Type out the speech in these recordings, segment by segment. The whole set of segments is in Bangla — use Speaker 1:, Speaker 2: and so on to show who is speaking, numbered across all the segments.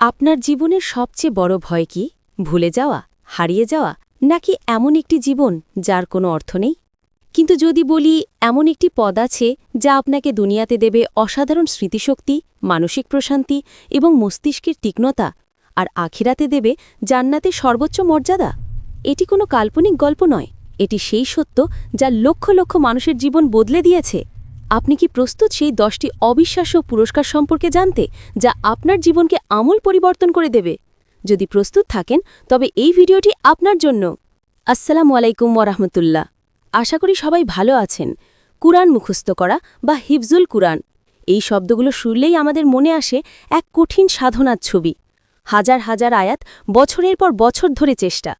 Speaker 1: আপনার জীবনের সবচেয়ে বড় ভয় কি? ভুলে যাওয়া? হারিয়ে যাওয়া? নাকি এমন একটি জীবন যার কোনো অর্থ নেই? কিন্তু যদি বলি, এমন একটি পদ আছে যা আপনাকে দুনিয়াতে দেবে অসাধারণ স্মৃতিশক্তি, মানসিক প্রশান্তি এবং মস্তিষ্কের তীক্ষ্ণতা, আর আখিরাতে দেবে জান্নাতে সর্বোচ্চ মর্যাদা? এটি কোনো কাল্পনিক গল্প নয়। এটি সেই সত্য যা লক্ষ লক্ষ মানুষের জীবন বদলে দিয়েছে। আপনি কি প্রস্তুত সেই দশটি অবিশ্বাস্য পুরস্কার সম্পর্কে জানতে, যা আপনার জীবনকে আমূল পরিবর্তন করে দেবে? যদি প্রস্তুত থাকেন, তবে এই ভিডিওটি আপনার জন্য। আসসালামু আলাইকুম ওরহমতুল্লাহ আশা করি সবাই ভালো আছেন। কুরআন মুখস্থ করা বা হিফজুল কুরআন, এই শব্দগুলো শুনলেই আমাদের মনে আসে এক কঠিন সাধনার ছবি। হাজার হাজার আয়াত বছরের পর বছর ধরে চেষ্টা।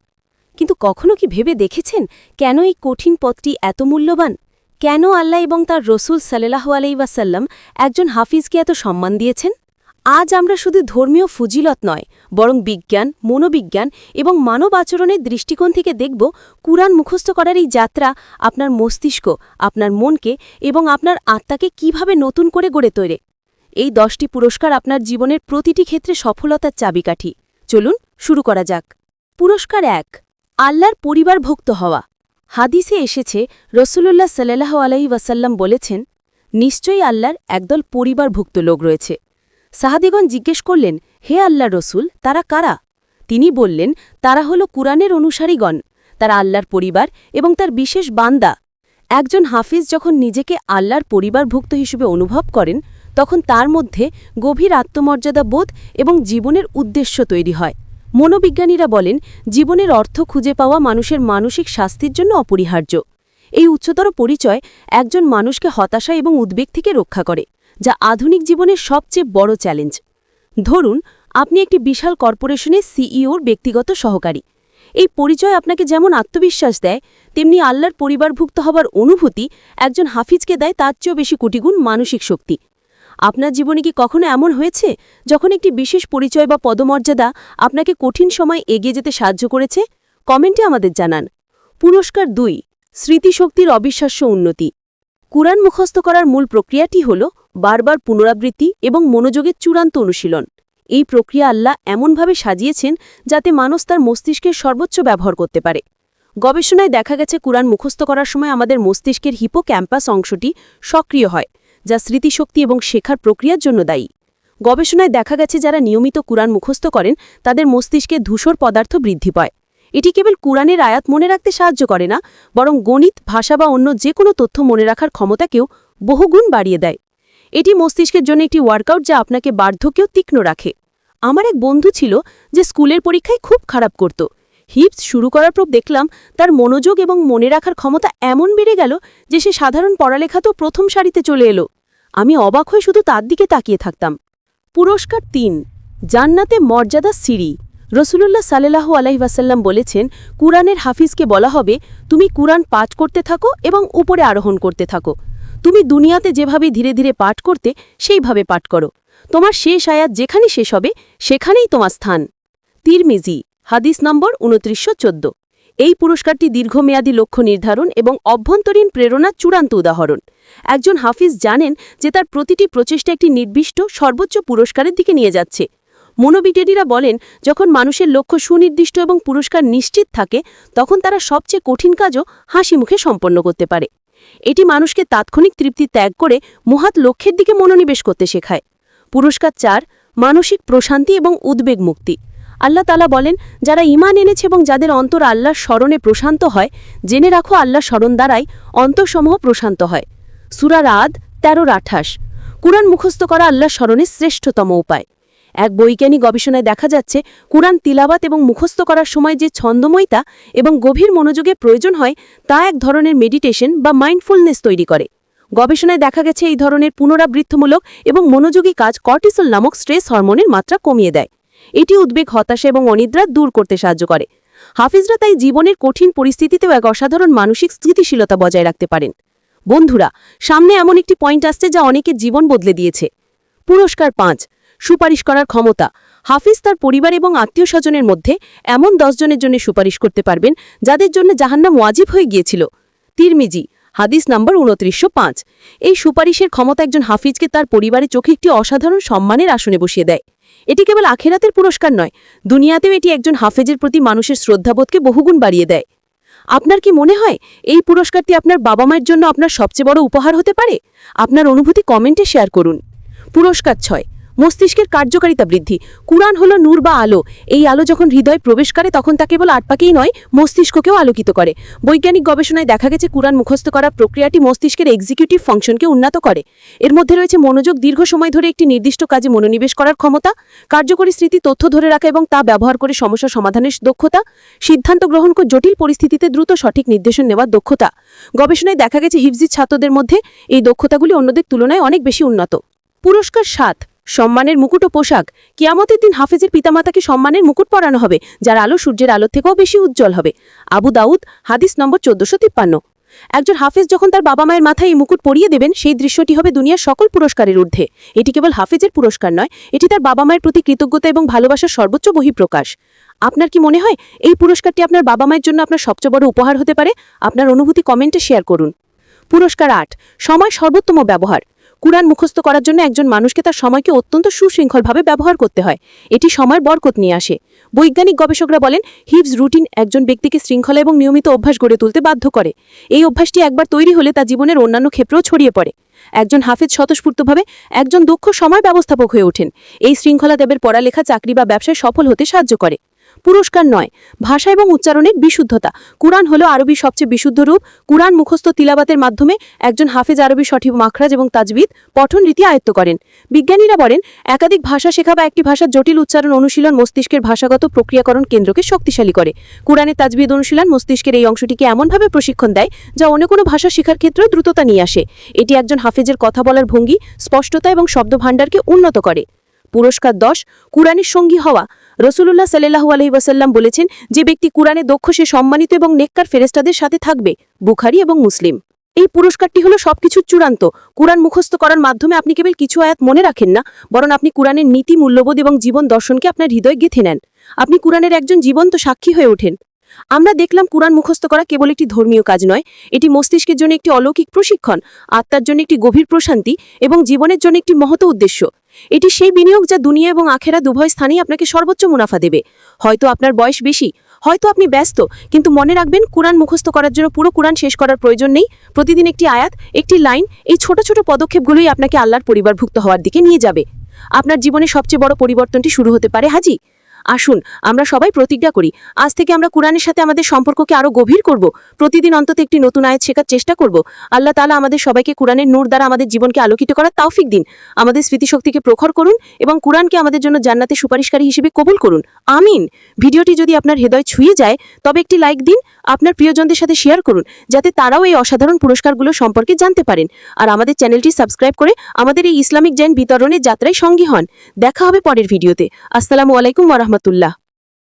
Speaker 1: কিন্তু কখনো কি ভেবে দেখেছেন কেন এই কঠিন পথটি এত মূল্যবান? কেন আল্লাহ এবং তার রসুল সাল্লাহ আলাইসাল্লাম একজন হাফিজকে এত সম্মান দিয়েছেন? আজ আমরা শুধু ধর্মীয় ফুজিলত নয়, বরং বিজ্ঞান, মনোবিজ্ঞান এবং মানব আচরণের দৃষ্টিকোণ থেকে দেখব কুরআন মুখস্থ করার এই যাত্রা আপনার মস্তিষ্ক, আপনার মনকে এবং আপনার আত্মাকে কীভাবে নতুন করে গড়ে তোলে। এই দশটি পুরস্কার আপনার জীবনের প্রতিটি ক্ষেত্রে সফলতার চাবিকাঠি। চলুন শুরু করা যাক। পুরস্কার এক, আল্লাহর পরিবার পরিবারভুক্ত হওয়া। হাদিসে এসেছে রসুল্লাহ সাল্লাহ আলহি ওয়াসাল্লাম বলেছেন, নিশ্চয়ই আল্লাহর একদল পরিবারভুক্ত লোক রয়েছে। সাহাদিগণ জিজ্ঞেস করলেন, হে আল্লাহ রসুল, তারা কারা? তিনি বললেন, তারা হল কুরআনের অনুসারীগণ। তারা আল্লাহর পরিবার এবং তার বিশেষ বান্দা। একজন হাফিজ যখন নিজেকে আল্লাহর পরিবারভুক্ত হিসেবে অনুভব করেন, তখন তার মধ্যে গভীর আত্মমর্যাদা বোধ এবং জীবনের উদ্দেশ্য তৈরি হয়। মনোবিজ্ঞানীরা বলেন, জীবনের অর্থ খুঁজে পাওয়া মানুষের মানসিক শাস্তির জন্য অপরিহার্য। এই উচ্চতর পরিচয় একজন মানুষকে হতাশা এবং উদ্বেগ থেকে রক্ষা করে, যা আধুনিক জীবনের সবচেয়ে বড় চ্যালেঞ্জ। ধরুন, আপনি একটি বিশাল কর্পোরেশনের সিইওর ব্যক্তিগত সহকারী। এই পরিচয় আপনাকে যেমন আত্মবিশ্বাস দেয়, তেমনি আল্লাহর পরিবারভুক্ত হবার অনুভূতি একজন হাফিজকে দেয় তার চেয়েও বেশি কোটিগুণ মানসিক শক্তি। আপনার জীবনে কি কখনো এমন হয়েছে? যখন একটি বিশেষ পরিচয় বা পদমর্যাদা আপনাকে কঠিন সময় এগিয়ে যেতে সাহায্য করেছে? কমেন্টে আমাদের জানান। পুরস্কার দুই, স্মৃতিশক্তির অবিশ্বাস্য উন্নতি। কুরআন মুখস্থ করার মূল প্রক্রিয়াটি হল বারবার পুনরাবৃত্তি এবং মনোযোগের চূড়ান্ত অনুশীলন। এই প্রক্রিয়া আল্লাহ এমনভাবে সাজিয়েছেন যাতে মানুষ তার মস্তিষ্কের সর্বোচ্চ ব্যবহার করতে পারে। গবেষণায় দেখা গেছে কুরআন মুখস্থ করার সময় আমাদের মস্তিষ্কের হিপো ক্যাম্পাস অংশটি সক্রিয় হয়। যা স্মৃতিশক্তি এবং শেখার প্রক্রিয়ার জন্য দায়ী। গবেষণায় দেখা গেছে যারা নিয়মিত কুরআন মুখস্থ করেন, তাদের মস্তিষ্কে ধূসর পদার্থ বৃদ্ধি পায়। এটি কেবল কুরআনের আয়াত মনে রাখতে সাহায্য করে না, বরং গণিত, ভাষা বা অন্য যে কোনো তথ্য মনে রাখার ক্ষমতাকেও বহুগুণ বাড়িয়ে দেয়। এটি মস্তিষ্কের জন্য একটি ওয়ার্কআউট যা আপনাকে বার্ধক্যেও তীক্ষ্ণ রাখে। আমার এক বন্ধু ছিল যে স্কুলের পরীক্ষায় খুব খারাপ করত। হিপস শুরু করার পর দেখলাম, তার মনোযোগ এবং মনে রাখার ক্ষমতা এমন বেড়ে গেল যে সে সাধারণ পড়ালেখা তো প্রথম সারিতে চলে এলো। আমি অবাক হয়ে শুধু তার দিকে তাকিয়ে থাকতাম। পুরস্কার তিন, জান্নাতে মর্যাদা সিঁড়ি রসুলুল্লাহ সাল্লাহ আলাইসাল্লাম বলেছেন, কুরআনের হাফিজকে বলা হবে, তুমি কুরআন পাঠ করতে থাকো এবং উপরে আরোহণ করতে থাকো। তুমি দুনিয়াতে যেভাবে ধীরে ধীরে পাঠ করতে, সেইভাবে পাঠ করো। তোমার শেষ আয়াত যেখানে শেষ হবে, সেখানেই তোমার স্থান। তিরমিজি হাদিস নম্বর উনত্রিশশো চোদ্দ। এই পুরস্কারটি দীর্ঘমেয়াদী লক্ষ্য নির্ধারণ এবং অভ্যন্তরীণ প্রেরণার চূড়ান্ত উদাহরণ। একজন হাফিজ জানেন যে তার প্রতিটি প্রচেষ্টা একটি নির্দিষ্ট, সর্বোচ্চ পুরস্কারের দিকে নিয়ে যাচ্ছে। মনোবিজ্ঞানীরা বলেন, যখন মানুষের লক্ষ্য সুনির্দিষ্ট এবং পুরস্কার নিশ্চিত থাকে, তখন তারা সবচেয়ে কঠিন কাজও হাসি মুখে সম্পন্ন করতে পারে। এটি মানুষকে তাৎক্ষণিক তৃপ্তি ত্যাগ করে মহাত লক্ষ্যের দিকে মনোনিবেশ করতে শেখায়। পুরস্কার চার, মানসিক প্রশান্তি এবং উদ্বেগ মুক্তি। আল্লাহ তালা বলেন, যারা ইমান এনেছে এবং যাদের অন্তর আল্লাহর স্মরণে প্রশান্ত হয়, জেনে রাখো আল্লাহ স্মরণ দ্বারাই অন্তঃসমূহ প্রশান্ত হয়। সুরার আদ তেরোর আঠাশ। কুরআন মুখস্থ করা আল্লাহ স্মরণের শ্রেষ্ঠতম উপায়। এক বৈজ্ঞানিক গবেষণায় দেখা যাচ্ছে, কুরআন তিলাবাত এবং মুখস্থ করার সময় যে ছন্দময়তা এবং গভীর মনোযোগের প্রয়োজন হয়, তা এক ধরনের মেডিটেশন বা মাইন্ডফুলনেস তৈরি করে। গবেষণায় দেখা গেছে, এই ধরনের পুনরাবৃত্তমূলক এবং মনোযোগী কাজ কর্টিসল নামক স্ট্রেস হরমোনের মাত্রা কমিয়ে দেয়। এটি উদ্বেগ, হতাশা এবং অনিদ্রা দূর করতে সাহায্য করে। হাফিজরা তাই জীবনের কঠিন পরিস্থিতিতেও এক অসাধারণ মানসিক স্থিতিশীলতা বজায় রাখতে পারেন। বন্ধুরা, সামনে এমন একটি পয়েন্ট আসছে যা অনেকের জীবন বদলে দিয়েছে। পুরস্কার পাঁচ, সুপারিশ করার ক্ষমতা। হাফিজ তার পরিবার এবং আত্মীয় স্বজনের মধ্যে এমন দশজনের জন্য সুপারিশ করতে পারবেন যাদের জন্য জাহান্নাম ওয়াজিব হয়ে গিয়েছিল। তিরমিজি হাদিস নাম্বার উনত্রিশশো পাঁচ। এই সুপারিশের ক্ষমতা একজন হাফিজকে তার পরিবারের চোখে একটি অসাধারণ সম্মানের আসনে বসিয়ে দেয়।
Speaker 2: এটি কেবল আখেরাতের পুরস্কার নয়, দুনিয়াতেও এটি একজন হাফেজের প্রতি মানুষের শ্রদ্ধাবোধকে বহুগুণ বাড়িয়ে দেয়। আপনার কি মনে হয়, এই পুরস্কারটি আপনার বাবা মায়ের জন্য আপনার সবচেয়ে বড় উপহার হতে পারে? আপনার অনুভূতি কমেন্টে শেয়ার করুন। পুরস্কার ছয় মস্তিষ্কের কার্যকারিতা বৃদ্ধি। কুরআন হলো নূর বা আলো। এই আলো যখন হৃদয় প্রবেশ করে, তখন তা কেবল আটপাকেই নয়, মস্তিষ্ককেও আলোকিত করে। বৈজ্ঞানিক গবেষণায় দেখা গেছে, কুরআন মুখস্থ করার প্রক্রিয়াটি মস্তিষ্কের এক্সিকিউটিভ ফাংশনকে উন্নত করে। এর মধ্যে রয়েছে মনোযোগ, দীর্ঘ সময় ধরে একটি নির্দিষ্ট কাজে মনোনিবেশ করার ক্ষমতা, কার্যকরী স্মৃতি, তথ্য ধরে রাখা এবং তা ব্যবহার করে সমস্যা সমাধানের দক্ষতা, সিদ্ধান্ত গ্রহণ করে জটিল পরিস্থিতিতে দ্রুত সঠিক নির্দেশন নেওয়ার দক্ষতা। গবেষণায় দেখা গেছে হিফজি ছাত্রদের মধ্যে এই দক্ষতাগুলি অন্যদের তুলনায় অনেক বেশি উন্নত। পুরস্কার সাত। সম্মানের মুকুট ও পোশাক। কিয়ামতের দিন হাফেজের পিতামাতাকে সম্মানের মুকুট পরানো হবে, যার আলো সূর্যের আলো থেকেও বেশি উজ্জ্বল হবে। আবু দাউদ, হাদিস নম্বর চোদ্দশো তিপ্পান্ন। একজন হাফেজ যখন তার বাবা মায়ের মাথায় এই মুকুট পরিয়ে দেবেন, সেই দৃশ্যটি হবে দুনিয়ার সকল পুরস্কারের ঊর্ধ্বে। এটি কেবল হাফেজের পুরস্কার নয়, এটি তার বাবা মায়ের প্রতি কৃতজ্ঞতা এবং ভালোবাসার সর্বোচ্চ বহিঃপ্রকাশ। আপনার কি মনে হয়, এই পুরস্কারটি আপনার বাবা মায়ের জন্য আপনার সবচেয়ে বড় উপহার হতে পারে? আপনার অনুভূতি কমেন্টে শেয়ার করুন। পুরস্কার আট, সময় সর্বোত্তম ব্যবহার। কুরআন মুখস্থ করার জন্য একজন মানুষকে তার সময়কে অত্যন্ত সুশৃঙ্খলভাবে ব্যবহার করতে হয়। এটি সময়ের বরকত নিয়ে আসে। বৈজ্ঞানিক গবেষকরা বলেন হিভস রুটিন একজন ব্যক্তিকে শৃঙ্খলা এবং নিয়মিত অভ্যাস গড়ে তুলতে বাধ্য করে। এই অভ্যাসটি একবার তৈরি হলে তা জীবনের অন্যান্য ক্ষেত্রেও ছড়িয়ে পড়ে। একজন হাফেজ স্বতঃস্ফূর্তভাবে একজন দক্ষ সময় ব্যবস্থাপক হয়ে ওঠেন। এই শৃঙ্খলা দেবের পড়ালেখা, চাকরি বা ব্যবসায় সফল হতে সাহায্য করে। পুরস্কার নয়। ভাষা এবং উচ্চারণের বিশুদ্ধতা। কুরআন হলো আরবি সবচেয়ে বিশুদ্ধ রূপ। কুরআন মুখস্থ তিলাবাতের মাধ্যমে একজন হাফেজ আরবি সঠিক মাখরাজ এবং তাজবিদ পঠন রীতি আয়ত্ত করেন। বিজ্ঞানীরা বলেন, একাধিক ভাষা শেখা বা একটি ভাষার জটিল উচ্চারণ অনুশীলন মস্তিষ্কের ভাষাগত প্রক্রিয়াকরণ কেন্দ্রকে শক্তিশালী করে। কুরআনের তাজবিদ অনুশীলন মস্তিষ্কের এই অংশটিকে এমনভাবে প্রশিক্ষণ দেয় যা অন্য কোনো ভাষা শেখার ক্ষেত্রেও দ্রুততা নিয়ে আসে। এটি একজন হাফেজের কথা বলার ভঙ্গি, স্পষ্টতা এবং শব্দভাণ্ডারকে উন্নত করে। পুরস্কার দশ, কুরআনের সঙ্গী হওয়া। রসুল্লাহ সাল্লাহু আলহি ওয়াসাল্লাম বলেছেন, যে ব্যক্তি কুরআনে দক্ষ, সে সম্মানিত এবং নেককার ফেরেস্তাদের সাথে থাকবে, বুখারি এবং মুসলিম। এই পুরস্কারটি হলো সবকিছুর চূড়ান্ত। কুরআন মুখস্থ করার মাধ্যমে আপনি কেবল কিছু আয়াত মনে রাখেন না, বরং আপনি কুরআনের নীতি, মূল্যবোধ এবং জীবন দর্শনকে আপনার হৃদয় গেঁথে নেন। আপনি কুরআনের একজন জীবন্ত সাক্ষী হয়ে ওঠেন। আমরা দেখলাম কুরআন মুখস্থ করা কেবল একটি ধর্মীয় কাজ নয়, এটি মস্তিষ্কের জন্য একটি অলৌকিক প্রশিক্ষণ, আত্মার জন্য একটি গভীর প্রশান্তি এবং জীবনের জন্য একটি মহত উদ্দেশ্য। এটি সেই বিনিয়োগ যা দুনিয়া এবং আখেরা দুভয় স্থানেই আপনাকে সর্বোচ্চ মুনাফা দেবে। হয়তো আপনার বয়স বেশি, হয়তো আপনি ব্যস্ত, কিন্তু মনে রাখবেন কোরআন মুখস্থ করার জন্য পুরো কোরআন শেষ করার প্রয়োজন নেই। প্রতিদিন একটি আয়াত, একটি লাইন, এই ছোট ছোট পদক্ষেপগুলোই আপনাকে আল্লাহর পরিবারভুক্ত হওয়ার দিকে নিয়ে যাবে। আপনার জীবনে সবচেয়ে বড় পরিবর্তনটি শুরু হতে পারে হাজি। আসুন, আমরা সবাই প্রতিজ্ঞা করি। আজ থেকে আমরা কোরআনের সাথে আমাদের সম্পর্ককে আরও গভীর করব। প্রতিদিন অন্তত একটি নতুন আয়াত শেখার চেষ্টা করব। আল্লাহ তালা আমাদের সবাইকে কুরআনের নূর দ্বারা আমাদের জীবনকে আলোকিত করার তাওফিক দিন। আমাদের স্মৃতিশক্তিকে প্রখর করুন এবং কুরআনকে আমাদের জন্য জান্নাতে সুপারিশকারী হিসেবে কবুল করুন। আমিন। ভিডিওটি যদি আপনার হৃদয় ছুঁয়ে যায়, তবে একটি লাইক দিন, আপনার প্রিয়জনদের সাথে শেয়ার করুন, যাতে তারাও এই অসাধারণ পুরস্কারগুলো সম্পর্কে জানতে পারেন। আর আমাদের চ্যানেলটি সাবস্ক্রাইব করে আমাদের এই ইসলামিক জ্ঞান বিতরণের যাত্রায় সঙ্গী হন। দেখা হবে পরের ভিডিওতে। আসসালামু আলাইকুম ওরহমতুল্লাহ